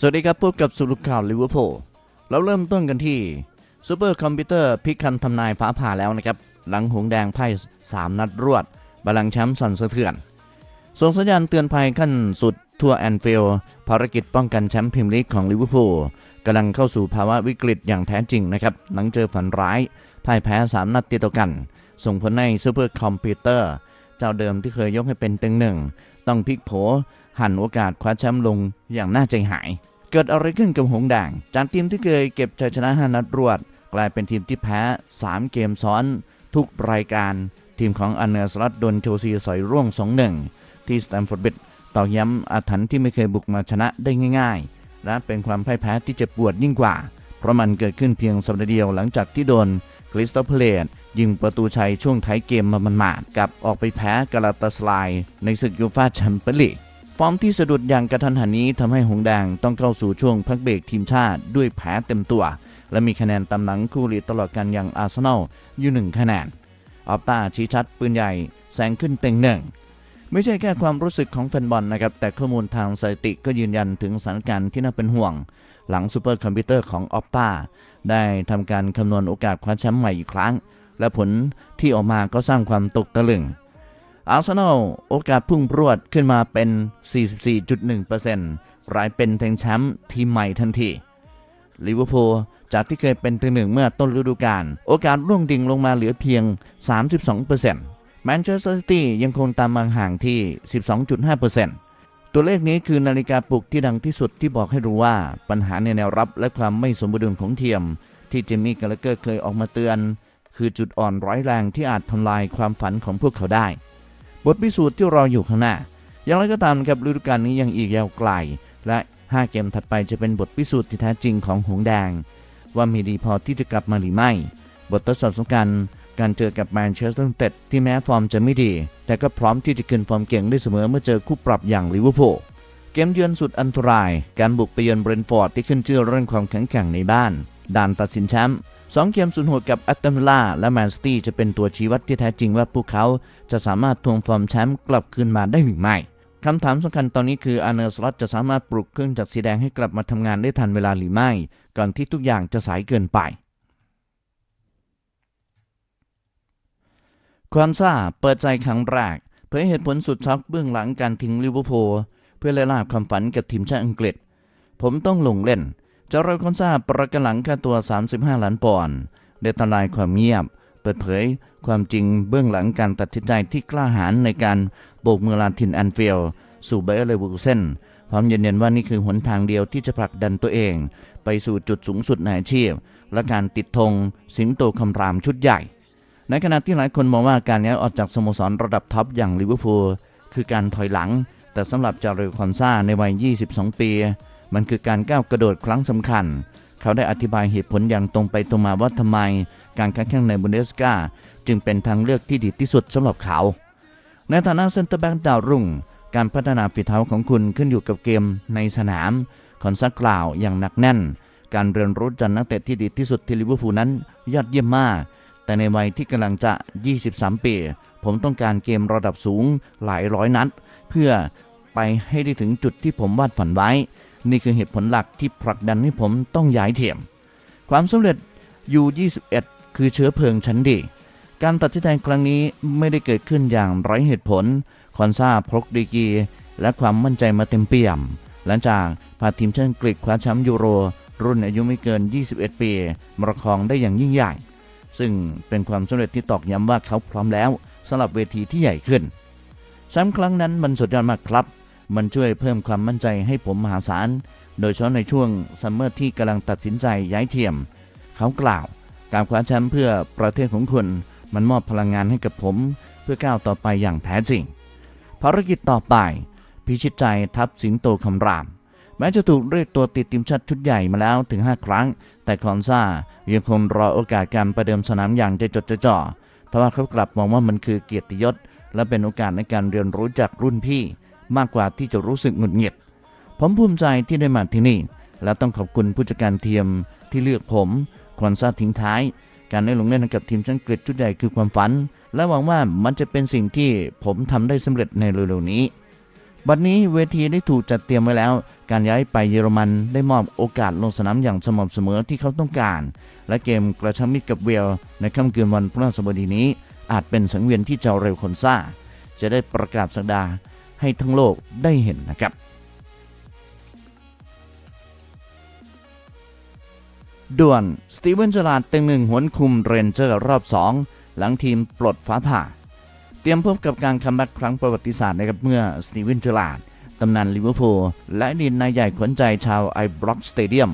สวัสดีครับ พบกับสรุปข่าวลิเวอร์พูลเราเริ่มต้นกันที่ซูเปอร์คอมพิวเตอร์พิกคันทำนายฟ้าผ่าแล้วนะครับ หลังหงแดงไพ่3 นัดรวดบาลังแชมป์สั่นสะเทือน ส่งสัญญาณเตือนภัยขั้นสุดทั่วแอนฟิลด์ภารกิจป้องกันแชมป์พรีเมียร์ลีกของลิเวอร์พูลกำลังเข้าสู่ภาวะวิกฤตอย่างแท้จริงนะครับ หลังเจอฝันร้ายพ่ายแพ้ 3 นัดติดต่อกัน ส่งผลให้ซูเปอร์คอมพิวเตอร์ เจ้าเดิมที่เคยยกให้เป็นต็งหนึ่ง ต้องพลิกโผหันโอกาสคว้าแชมป์ลงอย่างน่าใจหาย เกิดอะไรขึ้นกับหงส์แดงจากทีมที่เคยเก็บชัยชนะ5นัดรวด กลายเป็นทีมที่แพ้ 3 เกมซ้อน ทุกรายการ ทีมของอันเนอร์สลัดโดนโชซีสอยร่วง 2-1 ที่สแตมฟอร์ดบิดตอกย้ำอาถรรพ์ที่ไม่เคยบุกมาชนะได้ง่าย ๆ และเป็นความพ่ายแพ้ที่เจ็บปวดยิ่งกว่า เพราะมันเกิดขึ้นเพียงสัปดาห์เดียวหลังจากที่โดนคริสตัลเพลต ยิงประตูชัยช่วงท้ายเกมมามันมาดกับออกไปแพ้กาลาตาสไลน์ในศึกยูฟ่าแชมเปี้ยนลีกฟอร์มที่สะดุดอย่างกระทันหันนี้ทำให้หงแดงต้องเข้าสู่ช่วงพักเบรกทีมชาติด้วยแผลเต็มตัว และมีคะแนนตำหลังคู่หลีตลอดกันอย่างอาร์เซนอลอยู่หนึ่งคะแนน ออปตาชี้ชัดปืนใหญ่แซงขึ้นเต็งหนึ่งไม่ใช่แค่ความรู้สึกของแฟนบอลนะครับ แต่ข้อมูลทางสถิติก็ยืนยันถึงสถานการณ์ที่น่าเป็นห่วง หลังซูเปอร์คอมพิวเตอร์ของออปตาได้ทำการคำนวณโอกาสคว้าแชมป์ใหม่อีกครั้ง และผลที่ออกมาก็สร้างความตกตะลึง อาร์เซนอลโอกาสพุ่งพรวดขึ้นมาเป็น 44.1%รายเป็นเทงแชมป์ทีมใหม่ทันทีลิเวอร์พูลจากที่เคยเป็นที่หนึ่งเมื่อต้นฤดูกาลโอกาสร่วงดิ่งลงมาเหลือเพียง 32%แมนเชสเตอร์ซิตี้ยังคงตามมาห่างที่ 12.5%ตัวเลขนี้คือนาฬิกาปลุกที่ดังที่สุดที่บอกให้รู้ว่าปัญหาในแนวรับและความไม่สมบูรณ์ของเทียม ที่เจมี่กาลเกอร์เคยออกมาเตือน คือจุดอ่อนร้ายแรงที่อาจทำลายความฝันของพวกเขาได้ บทพิสูจน์ที่รออยู่ข้างหน้า อย่างไรก็ตามครับฤดูกาลนี้ยังอีกยาวไกล และ 5 เกมถัดไปจะเป็นบทพิสูจน์ที่แท้จริงของหงส์แดง ว่ามีดีพอที่จะกลับมาหรือไม่ บททดสอบสำคัญการเจอกับแมนเชสเตอร์ยูไนเต็ดที่แม้ฟอร์มจะไม่ดี แต่ก็พร้อมที่จะขึ้นฟอร์มเก่งได้เสมอเมื่อเจอคู่ปรับอย่างลิเวอร์พูลเกมเยือนสุดอันตราย การบุกไปเยือนเบรนท์ฟอร์ดที่ขึ้นชื่อเรื่องความแข็งแกร่งในบ้านด่านตัดสินแชมป์ สองเกมสุนโหดกับแอตตันวิลล่าและแมนซิตี้จะเป็นตัวชี้วัดที่แท้จริงว่าพวกเขาจะสามารถทวงฟอร์มแชมป์กลับคืนมาได้หรือไม่คำถามสำคัญตอนนี้คืออาร์เนอร์สล็อตจะสามารถปลุกเครื่องจักรสีแดงให้กลับมาทำงานได้ทันเวลาหรือไม่ ก่อนที่ทุกอย่างจะสายเกินไปควอนซ่าเปิดใจครั้งแรกเผยเหตุผลสุดช็อกเบื้องหลังการทิ้งลิเวอร์พูลเพื่อไล่ล่าความฝันกับทีมชาติอังกฤษ ผมต้องลงเล่น จ้ารอยคอนซาประกันหลังค่าตัว 35 ล้านปอนด์ได้ทลายความเงียบ เปิดเผยความจริงเบื้องหลังการตัดสินใจที่กล้าหาญในการโบกมือลาทินแอนฟิลสู่ไบเออร์เลวอร์เซนพร้อมยืนยันว่านี่คือหนทางเดียวที่จะผลักดันตัวเอง ไปสู่จุดสูงสุดในอาชีพ และการติดธงสิงโตคำรามชุดใหญ่ ในขณะที่หลายคนมองว่าการย้ายออกจากสโมสรระดับท็อปอย่างลิเวอร์พูลคือการถอยหลัง แต่สำหรับจาเรลคอนซาในวัย 22 ปี มันคือการก้าวกระโดดครั้งสำคัญ เขาได้อธิบายเหตุผลอย่างตรงไปตรงมาว่าทำไม การค้าแข่งในบุนเดสกาจึงเป็นทางเลือกที่ดีที่สุดสำหรับเขา ในฐานะเซนเตอร์แบ็กดาวรุ่ง การพัฒนาฝีเท้าของคุณขึ้นอยู่กับเกมในสนามคอนซักกล่าวอย่างหนักแน่น การเรียนรู้จากนักเตะที่ดีที่สุดที่ลิเวอร์พูลนั้นยอดเยี่ยมมาก แต่ในวัยที่กำลังจะ 23 ปี ผมต้องการเกมระดับสูงหลายร้อยนัด เพื่อไปให้ได้ถึงจุดที่ผมวาดฝันไว้ นี่คือเหตุผลหลักที่ผลักดันให้ผมต้องย้ายเทียม ความสำเร็จ U21 คือเชื้อเพลิงชั้นดี การตัดสินใจครั้งนี้ไม่ได้เกิดขึ้นอย่างไร้เหตุผล คอนซาพกดีกี และความมั่นใจมาเต็มเปี่ยม หลังจากพาทีมชาติอังกฤษคว้าแชมป์ยูโร รุ่นอายุไม่เกิน 21 ปีมาระคองได้อย่างยิ่งใหญ่ ซึ่งเป็นความสำเร็จที่ตอกย้ำว่าเขาพร้อมแล้วสำหรับเวทีที่ใหญ่ขึ้นแชมป์ครั้งนั้นมันสุดยอดมากครับ มันช่วยเพิ่มความมั่นใจให้ผมมหาศาล โดยเฉพาะในช่วงซัมเมอร์ที่กำลังตัดสินใจย้ายเทียม เขากล่าว การคว้าแชมป์เพื่อประเทศของคุณ มันมอบพลังงานให้กับผม เพื่อก้าวต่อไปอย่างแท้จริง ภารกิจต่อไป พิชิตใจทัพสิงโตคำราม แม้จะถูกเรียกตัวติดทีมชาติชุดใหญ่มาแล้วถึง 5 ครั้ง แต่คอนซายังคงรอโอกาสการประเดิมสนามอย่างใจจดใจจ่อทว่าเขากลับมองว่ามันคือเกียรติยศ และเป็นโอกาสในการเรียนรู้จากรุ่นพี่ มากกว่าที่จะรู้สึกหงุดหงิด ผมภูมิใจที่ได้มาที่นี่ และต้องขอบคุณผู้จัดการทีมที่เลือกผมคอนซาทิ้งท้าย การได้ลงเล่นกับทีมชาติอังกฤษชุดใหญ่คือความฝัน และหวังว่ามันจะเป็นสิ่งที่ผมทำได้สำเร็จในเร็วๆนี้ บัดนี้เวทีได้ถูกจัดเตรียมไว้แล้ว การย้ายไปเยอรมันได้มอบโอกาสลงสนามอย่างสม่ำเสมอที่เขาต้องการ และเกมกระชับมิตรกับเวลในค่ำคืนวันพฤหัสบดีนี้อาจเป็นสังเวียนที่เจะเร็วคนซ่า จะได้ประกาศสักดา ให้ทั้งโลกได้เห็นนะครับ ด่วนสตีเวนจลาดเต็งหนึ่งหวนคุมเรนเจอร์รอบ 2 หลังทีมปลดฟ้าผ่า เตรียมพบกับการคัมแบ็กครั้งประวัติศาสตร์นะครับเมื่อสตีเวนจลาดตำนานลิเวอร์พูลและดีตนายใหญ่ขวัญใจชาวไอบล็อกสเตเดียม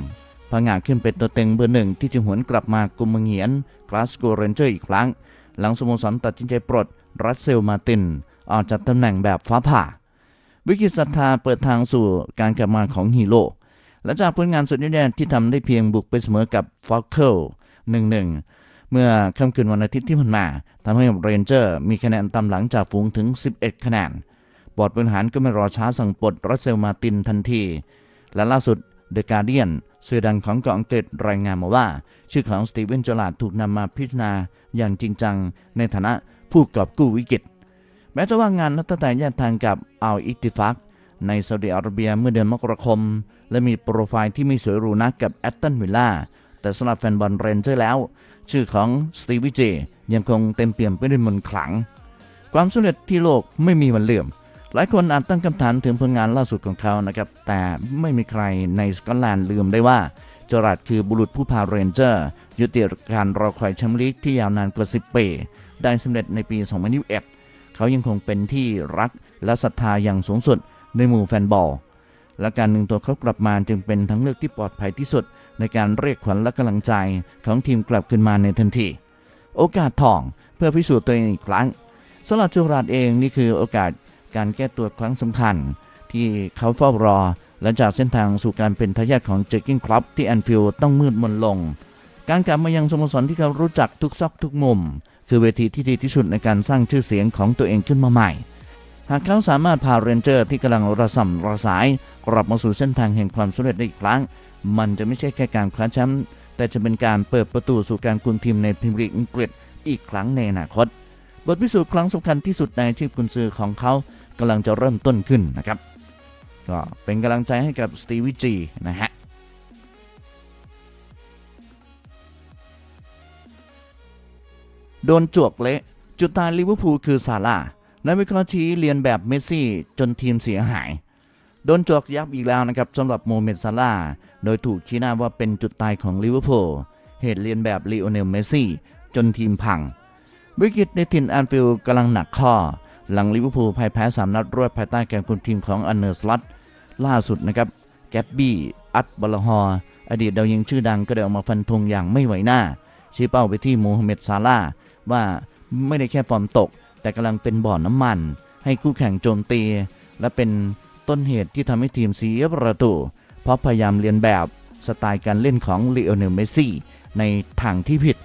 พงาขึ้นเป็นตัวเต็งเบอร์หนึ่งที่จะหวนกลับมากุมเมืองเหียนกลาสโกเรนเจอร์อีกครั้ง หลังสโมสรตัดสินใจปลดรัสเซลมาติน ออกจากตำแหน่งแบบฟ้าผ่า วิกฤตศรัทธาเปิดทางสู่การกลับมาของฮีโร่และจากผลงานสุดยอดที่ทำได้เพียงบุกไปเสมอกับฟอลเคิล1-1เมื่อค่ำคืนวันอาทิตย์ที่ผ่านมาทำให้เรนเจอร์มีคะแนนตามหลังจากฝูงถึง 11 คะแนน บอร์ดบริหารก็ไม่รอช้าสั่งปลดรัสเซลมาตินทันที และล่าสุดเดอะการเดียนสื่อดังของเกาะอังกฤษรายงานมาว่า ชื่อของสตีเวนจอลาดถูกนำมาพิจารณาอย่างจริงจังในฐานะผู้กอบกู้วิกฤต แม้จะว่างานนัดแต่แยกทางกับอัลอิติฟักในซาอุดิอาระเบียเมื่อเดือนมกราคม และมีโปรไฟล์ที่ไม่สวยหรูนักกับแอตตันวิลล่าแต่สำหรับแฟนบอลเรนเจอร์แล้ว ชื่อของสตีวิเจยังคงเต็มเปี่ยมไปด้วยมนต์ขลัง ความสำเร็จที่โลกไม่มีวันเลื่อม หลายคนอาจตั้งคำถามถึงผลงานล่าสุดของเขานะครับ แต่ไม่มีใครในสกอตแลนด์ลืมได้ว่าจอรัดคือบุรุษผู้พาเรนเจอร์ ยุติการรอคอยแชมป์ลีกที่ยาวนานกว่า 10 ปี ได้สำเร็จในปี 2021 เขายังคงเป็นที่รักและศรัทธาอย่างสูงสุดในหมู่แฟนบอล และการหนึ่งตัวเขากลับมาจึงเป็นทั้งเลือกที่ปลอดภัยที่สุด ในการเรียกขวัญและกำลังใจของทีมกลับขึ้นมาในทันที โอกาสทองเพื่อพิสูจน์ตัวเองอีกครั้งสำหรับจูราดเองนี่คือโอกาสการแก้ตัวครั้งสำคัญ ที่เขาเฝ้ารอและจากเส้นทางสู่การเป็นทายาทของเจอร์กินคลับที่แอนฟิลด์ต้องมืดมนลง การกลับมายังสโมสรที่เขารู้จักทุกซอกทุกมุม คือเวทีที่ดีที่สุดในการสร้างชื่อเสียงของตัวเองขึ้นมาใหม่ หากเขาสามารถพาเรนเจอร์ที่กำลังระส่ำระสาย กลับมาสู่เส้นทางแห่งความสำเร็จได้อีกครั้ง มันจะไม่ใช่แค่การคว้าแชมป์แต่จะเป็นการเปิดประตูสู่การคุมทีมในพรีเมียร์ลีกอังกฤษอีกครั้งในอนาคต บทพิสูจน์ครั้งสำคัญที่สุดในชีพกุนซือของเขากำลังจะเริ่มต้นขึ้นนะครับ ก็เป็นกำลังใจให้กับสตีวิจีนะฮะ โดนจวกเละ จุดตายลิเวอร์พูลคือซาร่าห์นักวิเคราะห์ชี้เรียนแบบเมสซี่จนทีมเสียหาย โดนจวกยับอีกแล้วนะครับสำหรับโมเมดซาร่าโดยถูกชี้หน้าว่าเป็นจุดตายของลิเวอร์พูลเหตุเรียนแบบลีโอเนลเมสซี่จนทีมพัง วิกฤตในถิ่นแอนฟิลด์กำลังหนักข้อ หลังลิเวอร์พูลพ่ายแพ้สามนัดรวดภายใต้การคุมทีมของอันเนอร์สลัตล่าสุดนะครับแกบบี้อัตบลฮอร์อดีตดาวยิงชื่อดังก็ได้ออกมาฟันธงอย่างไม่ไหวหน้าชี้เป้าไปที่โมฮัมเหม็ดซาร่า ว่าไม่ได้แค่ฟอร์มตก แต่กำลังเป็นบ่อนน้ำมัน ให้คู่แข่งโจมตี และเป็นต้นเหตุที่ทำให้ทีมเสียประตู เพราะพยายามเรียนแบบสไตล์การเล่นของลีโอเนลเมสซี่ในทางที่ผิด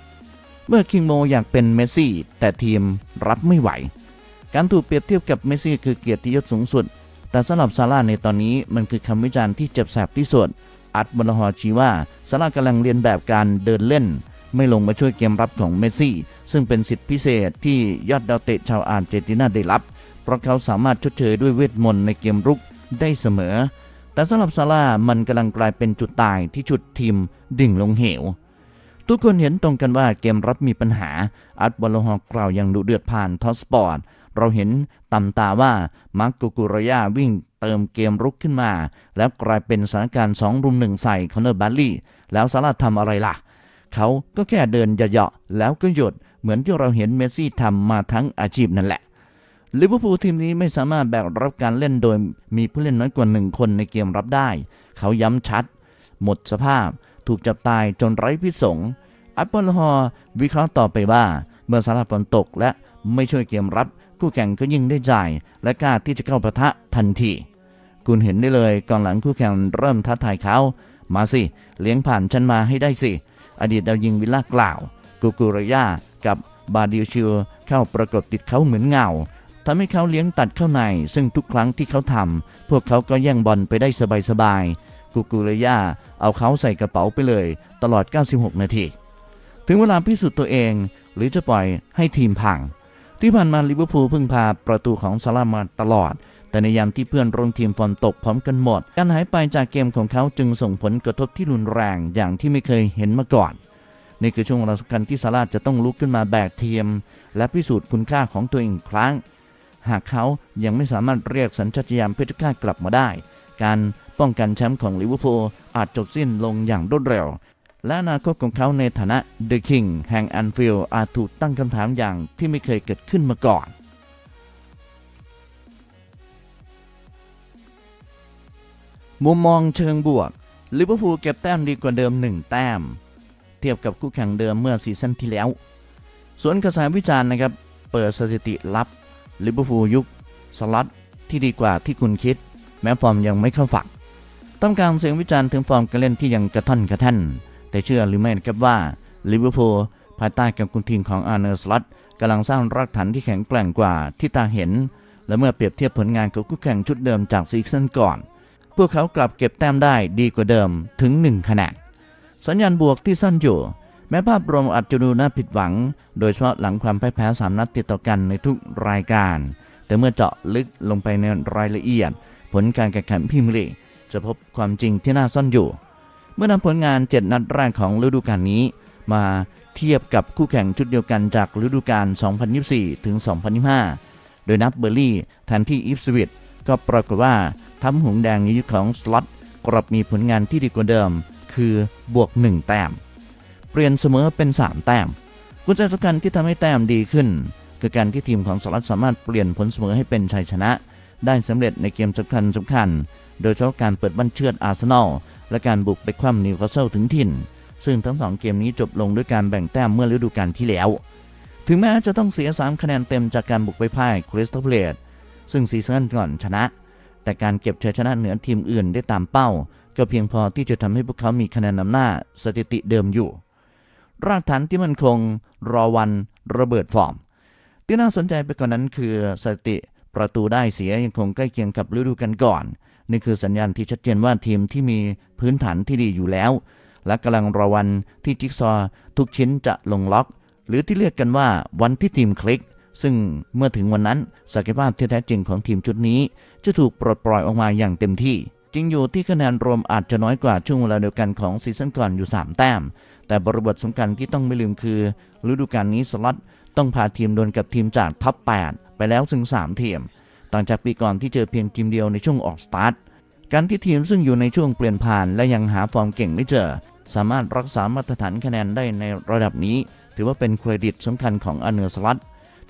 เมื่อคิงโมอยากเป็นเมสซี่แต่ทีมรับไม่ไหว การถูกเปรียบเทียบกับเมสซี่คือเกียรติยศสูงสุด แต่สำหรับซาร่าในตอนนี้มันคือคำวิจารณ์ที่เจ็บแสบที่สุดอัดบลฮอชี้ว่าซาร่ากำลังเรียนแบบการเดินเล่น ไม่ลงมาช่วยเกมรับของเมสซี่ ซึ่งเป็นสิทธิพิเศษที่ยอดดาวเตะชาวอาร์เจนตินาได้รับ เพราะเขาสามารถชดเชยด้วยเวทมนต์ในเกมรุกได้เสมอ แต่สำหรับซาร่ามันกำลังกลายเป็นจุดตายที่ชุดทีมดิ่งลงเหว ทุกคนเห็นตรงกันว่าเกมรับมีปัญหา อัดบอลฮอกล่าวอย่างดุเดือดผ่านทอสปอร์ตเราเห็นตำตาว่ามาร์กโกกุรยาวิ่งเติมเกมรุกขึ้นมา แล้วกลายเป็นสถานการณ์2รุมหนึ่งใส่คอนเนอร์บัลลี่ แล้วซาร่าทำอะไรล่ะ เขาก็แค่เดินเหยาะๆแล้วก็หยุดเหมือนที่เราเห็นเมสซี่ทำมาทั้งอาชีพนั่นแหละลิเวอร์พูลทีมนี้ไม่สามารถแบกรับการเล่นโดยมีผู้เล่นน้อยกว่าหนึ่งคนในเกมรับได้ เขาย้ำชัด หมดสภาพ ถูกจับตายจนไร้พิษสงอัปเปิลฮอร์วิเคราะห์ต่อไปว่า เมื่อสารฝนตกและไม่ช่วยเกมรับคู่แข่งก็ยิ่งได้จ่าย และกล้าที่จะเข้าปะทะทันที คุณเห็นได้เลยก่อนหลังคู่แข่งเริ่มท้าทายเขา มาสิ เลี้ยงผ่านฉันมาให้ได้สิ อดีตดาวยิงวิลล่ากล่าวกูกูรยากับบาดิวชิลเข้าประกบติดเขาเหมือนเงาทำให้เขาเลี้ยงตัดเข้าใน ซึ่งทุกครั้งที่เขาทำพวกเขาก็แย่งบอลไปได้สบายๆกูกูรยาเอาเขาใส่กระเป๋าไปเลย ตลอด 96 นาที ถึงเวลาพิสูจน์ตัวเอง หรือจะปล่อยให้ทีมพัง ที่ผ่านมาลิเวอร์พูลพิ่งพาประตูของซาลามาตลอด แต่ในยามที่เพื่อนร่วมทีมฟอร์มตกพร้อมกันหมด การหายไปจากเกมของเขาจึงส่งผลกระทบที่รุนแรงอย่างที่ไม่เคยเห็นมาก่อน นี่คือช่วงเวลาสำคัญที่ซาร่าจะต้องลุกขึ้นมาแบกทีม และพิสูจน์คุณค่าของตัวเองครั้ง หากเขายังไม่สามารถเรียกสัญชาตญาณเพชรฆาตกลับมาได้ การป้องกันแชมป์ของลิเวอร์พูลอาจจบสิ้นลงอย่างรวดเร็ว และอนาคตของเขาในฐานะ The King แห่งแอนฟิลด์อาจถูกตั้งคำถามอย่างที่ไม่เคยเกิดขึ้นมาก่อน มุมมองเชิงบวกลิเวอร์พูลเก็บแต้มดีกว่าเดิม 1 แต้ม เทียบกับคู่แข่งเดิมเมื่อซีซั่นที่แล้ว ส่วนกระแสวิจารณ์นะครับ เปิดสถิติลับลิเวอร์พูลยุคสล็อตที่ดีกว่าที่คุณคิด แม้ฟอร์มยังไม่เข้าฝัก ต้องการเสียงวิจารณ์ถึงฟอร์มการเล่นที่ยังกระท่อนกระแท่น แต่เชื่อหรือไม่นะครับว่าลิเวอร์พูลภายใต้การคุมทีมของอาร์เนอร์สล็อตกำลังสร้างรากฐานที่แข็งแกร่งกว่าที่ตาเห็น และเมื่อเปรียบเทียบผลงานกับคู่แข่งชุดเดิมจากซีซั่นก่อน พวกเขากลับเก็บแต้มได้ดีกว่าเดิมถึง1คะแนนสัญญาณบวกที่ซ่อนอยู่ แม้ภาพรวมอาจจะดูน่าผิดหวัง โดยเฉพาะหลังความพ่ายแพ้3นัดติดต่อกันในทุกรายการ แต่เมื่อเจาะลึกลงไปในรายละเอียด ผลการแข่งขันพรีเมียร์ลีจะพบความจริงที่น่าซ่อนอยู่ เมื่อนำผลงาน 7 นัดแรกของฤดูกาลนี้ มาเทียบกับคู่แข่งชุดเดียวกันจากฤดูกาล 2024 ถึง 2025 โดยนับเบอร์ลี่แทนที่อิฟสวิตก็ปรากฏว่า ทัพหงแดงในยุคของสล็อตกลับมีผลงานที่ดีกว่าเดิม คือบวก 1 แต้ม เปลี่ยนเสมอเป็น 3 แต้ม กุญแจสำคัญที่ทำให้แต้มดีขึ้น คือการที่ทีมของสล็อตสามารถเปลี่ยนผลเสมอให้เป็นชัยชนะ ได้สำเร็จในเกมสำคัญสำคัญ โดยเฉพาะการเปิดบันเชือดอาร์เซนอลและการบุกไปคว่ำนิวคาสเซิลถึงถิ่น ซึ่งทั้งสองเกมนี้จบลงด้วยการแบ่งแต้มเมื่อฤดูกาลที่แล้ว ถึงแม้จะต้องเสีย 3 คะแนนเต็มจากการบุกไปพ่ายคริสตัลเพลตซึ่งซีซั่นก่อนชนะ แต่การเก็บชัยชนะเหนือทีมอื่นได้ตามเป้า ก็เพียงพอที่จะทำให้พวกเขามีคะแนนนำหน้าสถิติเดิมอยู่ รากฐานที่มันคงรอวันระเบิดฟอร์ม ที่น่าสนใจไปกว่านนั้นคือสถิติประตูได้เสียยังคงใกล้เคียงกับฤดูกาลก่อน นี่คือสัญญาณที่ชัดเจนว่าทีมที่มีพื้นฐานที่ดีอยู่แล้ว และกำลังรอวันที่จิ๊กซอว์ทุกชิ้นจะลงล็อก หรือที่เรียกกันว่าวันที่ทีมคลิก ซึ่งเมื่อถึงวันนั้นศักยภาพที่แท้จริงของทีมชุดนี้ จะถูกปลดปล่อยออกมาอย่างเต็มที่จริงอยู่ที่คะแนนรวมอาจจะน้อยกว่าช่วงเวลาเดียวกันของซีซั่นก่อนอยู่ 3 แต้ม แต่บริบทสำคัญที่ต้องไม่ลืมคือฤดูกาลนี้สล็อตต้องพาทีมโดวลกับทีมจากท็อป 8 ไปแล้วถึง 3 ทีม ต่างจากปีก่อนที่เจอเพียงทีมเดียวในช่วงออกสตาร์ท การที่ทีมซึ่งอยู่ในช่วงเปลี่ยนผ่านและยังหาฟอร์มเก่งไม่เจอ สามารถรักษามาตรฐานคะแนนได้ในระดับนี้ ถือว่าเป็นเครดิตสำคัญของอเนอร์สลัต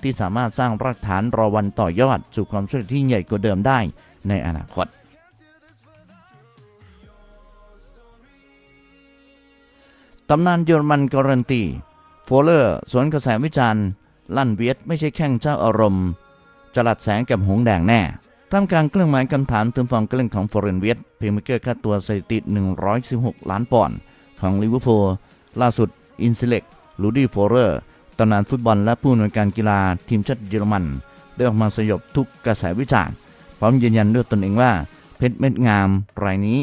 ที่สามารถสร้างรากฐานรอวันต่อยอด สู่ความสำเร็จที่ใหญ่กว่าเดิมได้ในอนาคต ตำนานเยอรมันการันตีโฟเลอร์สวนกระแสวิจารณ์ ลั่นเวียดไม่ใช่แข้งเจ้าอารมณ์ จลัดแสงกับหงแดงแน่ท่ามกลางเครื่องหมายคำถามถึงฟอร์มการเล่นของฟอร์เรนเวียดเพลย์เมเกอร์ค่าตัวสถิติ 116 ล้านปอนด์ของลิเวอร์พูลล่าสุดอินซิเล็กลูดี้โฟเรอร์ ตำนานฟุตบอลและผู้อำนวยการกีฬาทีมชาติเยอรมัน ได้ออกมาสยบทุกกระแสวิจารณ์พร้อมยืนยันด้วยตนเองว่า เพชรเม็ดงามรายนี้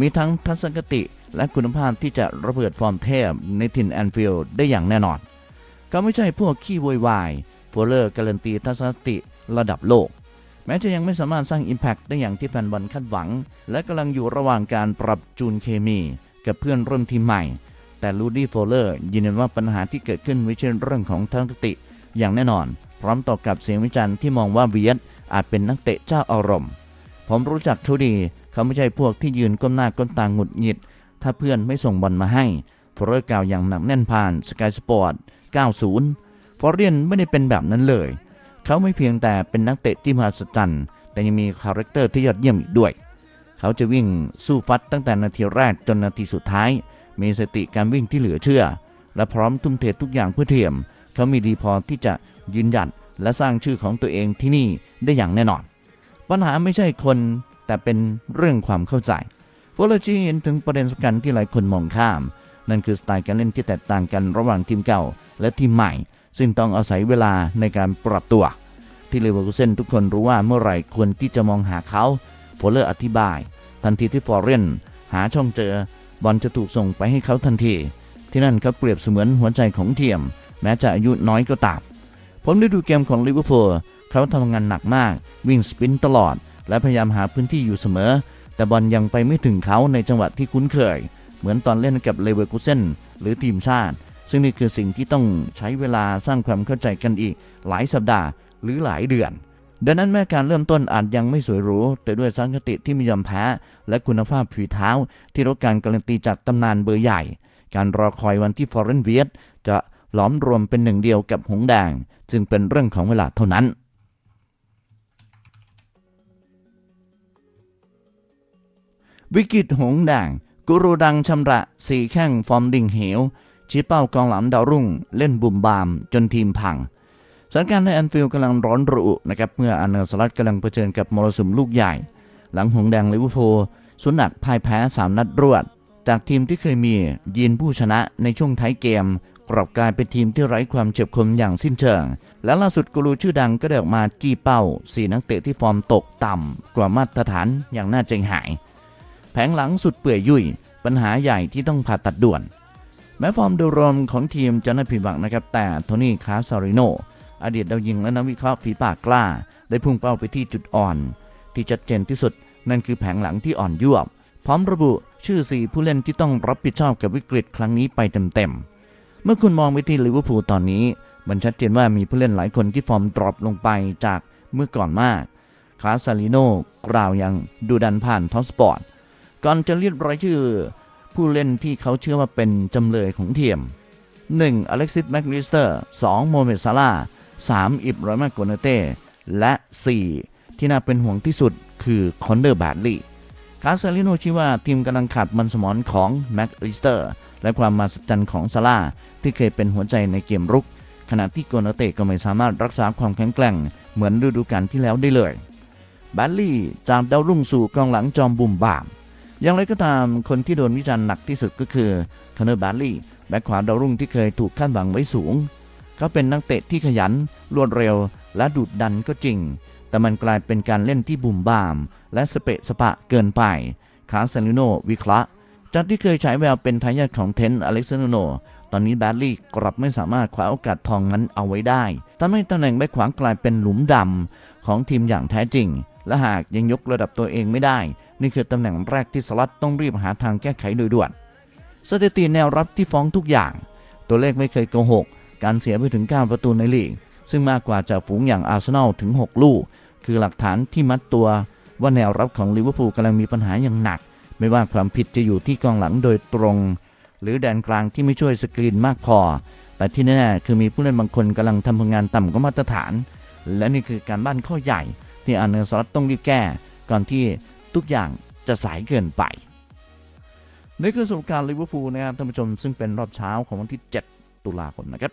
มีทั้งทัศนคติและคุณภาพที่จะระเบิดฟอร์มเทพในถิ่นแอนฟิลด์ได้อย่างแน่นอน ก็ไม่ใช่พวกขี้โวยวายโฟเลอร์การันตีทัศนคติระดับโลก แม้จะยังไม่สามารถสร้าง Impact ได้อย่างที่แฟนบอลคาดหวัง และกำลังอยู่ระหว่างการปรับจูนเคมี กับเพื่อนร่วมทีมใหม่ แต่ลูดี้โฟลเลอร์ยืนยันว่าปัญหาที่เกิดขึ้นไม่ใช่เรื่องของทัศนคติอย่างแน่นอน พร้อมตอบกับเสียงวิจารณ์ที่มองว่าเวียดอาจเป็นนักเตะเจ้าอารมณ์ ผมรู้จักเขาดี เขาไม่ใช่พวกที่ยืนก้มหน้าก้มตาหงุดหงิด ถ้าเพื่อนไม่ส่งบอลมาให้ฟอร์เรอร์กล่าวอย่างหนักแน่นผ่านสกายสปอร์ต90 ฟอร์เรียนไม่ได้เป็นแบบนั้นเลย เขาไม่เพียงแต่เป็นนักเตะที่มหัศจรรย์ แต่ยังมีคาแรคเตอร์ที่ยอดเยี่ยมอีกด้วย เขาจะวิ่งสู้ฟัดตั้งแต่นาทีแรกจนนาทีสุดท้าย มีสติการวิ่งที่เหลือเชื่อ และพร้อมทุ่มเททุกอย่างเพื่อเทียม เขามีดีพอที่จะยืนหยัดและสร้างชื่อของตัวเองที่นี่ได้อย่างแน่นอน ปัญหาไม่ใช่คนแต่เป็นเรื่องความเข้าใจโฟลจีเห็นถึงประเด็นสำคัญที่หลายคนมองข้าม นั่นคือสไตล์การเล่นที่แตกต่างกันระหว่างทีมเก่าและทีมใหม่ ซึ่งต้องอาศัยเวลาในการปรับตัว ที่เลเวอร์คูเซนทุกคนรู้ว่าเมื่อไหร่ควรที่จะมองหาเขาโฟลเลอร์อธิบาย ทันทีที่ฟอร์เรนหาช่องเจอ บอลจะถูกส่งไปให้เขาทันที ที่นั่นเขาเปรียบเสมือนหัวใจของเทียม แม้จะอายุน้อยก็ตามผมได้ดูเกมของลิเวอร์พูลเขาทำงานหนักมาก วิ่งสปรินต์ตลอด และพยายามหาพื้นที่อยู่เสมอ แต่บอลยังไปไม่ถึงเขาในจังหวะที่คุ้นเคย เหมือนตอนเล่นกับเลเวอร์คูเซนหรือทีมชาติ ซึ่งนี่คือสิ่งที่ต้องใช้เวลาสร้างความเข้าใจกันอีกหลายสัปดาห์หรือหลายเดือน ดังนั้นแม้การเริ่มต้นอาจยังไม่สวยหรูแต่ด้วยสังคติที่ม่ยอมแพ้ และคุณภาพฝีเท้า ที่ลดการการันตีจากตำนานเบอร์ใหญ่ การรอคอยวันที่ฟอร์เรนเวียตจะหลอมรวมเป็นหนึ่งเดียวกับหงแดง จึงเป็นเรื่องของเวลาเท่านั้นวิกฤตหงแดงกุรูดังชำระ สี่แข้งฟอร์มดิ่งเหวชี้เป้ากองหลังดาวรุ่ง เล่นบุ่มบามจนทีมพัง สถานการณ์ในแอนฟิลด์กำลังร้อนระอุนะครับเมื่ออาร์เนอร์สลัดกำลังเผชิญกับมรสุมลูกใหญ่ หลังหงแดงลิเวอร์พูลสุนักพ่ายแพ้ 3 นัดรวด จากทีมที่เคยมียีนผู้ชนะในช่วงท้ายเกม กลับกลายเป็นทีมที่ไร้ความเจ็บคมอย่างสิ้นเชิง และล่าสุดกูรูชื่อดังก็ได้ออกมาจี้เป้า 4 นักเตะที่ฟอร์มตกต่ำกว่ามาตรฐานอย่างน่าใจหาย แผงหลังสุดเปื่อยยุ่ยปัญหาใหญ่ที่ต้องผ่าตัดด่วน แม้ฟอร์มโดยรวมของทีมจะน่าผิดหวังนะครับแต่โทนี่คาซาริโน อดีตดาวยิงและนักวิเคราะห์ฝีปากกล้า ได้พุ่งเป้าไปที่จุดอ่อน ที่ชัดเจนที่สุด นั่นคือแผงหลังที่อ่อนยวบ พร้อมระบุชื่อสี่ผู้เล่นที่ต้องรับผิดชอบกับวิกฤตครั้งนี้ไปเต็มๆ เมื่อคุณมองไปที่ลิเวอร์พูลตอนนี้ มันชัดเจนว่ามีผู้เล่นหลายคนที่ฟอร์มดรอปลงไปจากเมื่อก่อนมาก คลาสซาลิโนกล่าวอย่างดูดันผ่านทอสปอร์ต ก่อนจะเรียกรายชื่อ ผู้เล่นที่เขาเชื่อว่าเป็นจำเลยของเทียม 1. อเล็กซิสแมคลิสเตอร์ 2. โมเมดซาลา 3. อิบรอยมาโกนเต้ และ 4. ที่น่าเป็นห่วงที่สุดคือคอนเดอร์แบดลีย์คาซลิโนชี้ว่าทีมกำลังขาดมันสมองของแม็กลิสเตอร์และความมหัศจรรย์ของซาลาที่เคยเป็นหัวใจในเกมรุก ขณะที่โกเนเต้ก็ไม่สามารถรักษาความแข็งแกร่ง เหมือนฤดูกาลที่แล้วได้เลยแบดลีย์จากดาวรุ่งสู่กองหลังจอมบุ่มบาม อย่างไรก็ตามคนที่โดนวิจารณ์หนักที่สุดก็คือคอนเนอร์แบดลีย์แบ็คขวาดาวรุ่งที่เคยถูกคาดหวังไว้สูง เขาเป็นนักเตะที่ขยัน รวดเร็ว และดุดดันก็จริง แต่มันกลายเป็นการเล่นที่บุ่มบาม และสเปะสปะเกินไปคาเซลิโนวิเคราะห์จากที่เคยฉายแววเป็นทายาทของเทนอเล็กซานโน ตอนนี้แบดลีย์กลับไม่สามารถคว้าโอกาสทองนั้นเอาไว้ได้ทำให้ตำแหน่งแบ็คขวางกลายเป็นหลุมดำของทีมอย่างแท้จริง และหากยังยกระดับตัวเองไม่ได้ นี่คือตำแหน่งแรกที่สลัดต้องรีบหาทางแก้ไขโดยด่วนสถิติแนวรับที่ฟ้องทุกอย่าง ตัวเลขไม่เคยโกหก การเสียไปถึง 9 ประตูในลีก ซึ่งมากกว่าจากฝูงอย่างอาร์เซนอลถึง 6 ลูก คือหลักฐานที่มัดตัวว่าแนวรับของลิเวอร์พูลกำลังมีปัญหาอย่างหนัก ไม่ว่าความผิดจะอยู่ที่กองหลังโดยตรง หรือแดนกลางที่ไม่ช่วยสกรีนมากพอ แต่ที่แน่ๆคือมีผู้เล่นบางคนกำลังทำผลงานต่ำกว่ามาตรฐาน และนี่คือการบ้านข้อใหญ่ ที่อาร์เนอร์สล็อตต้องรีบแก้ ก่อนที่ทุกอย่างจะสายเกินไปนี่คือสรุปการลิเวอร์พูลนะครับท่านผู้ชมซึ่งเป็นรอบเช้าของวันที่ 7 ตุลาคมนะครับ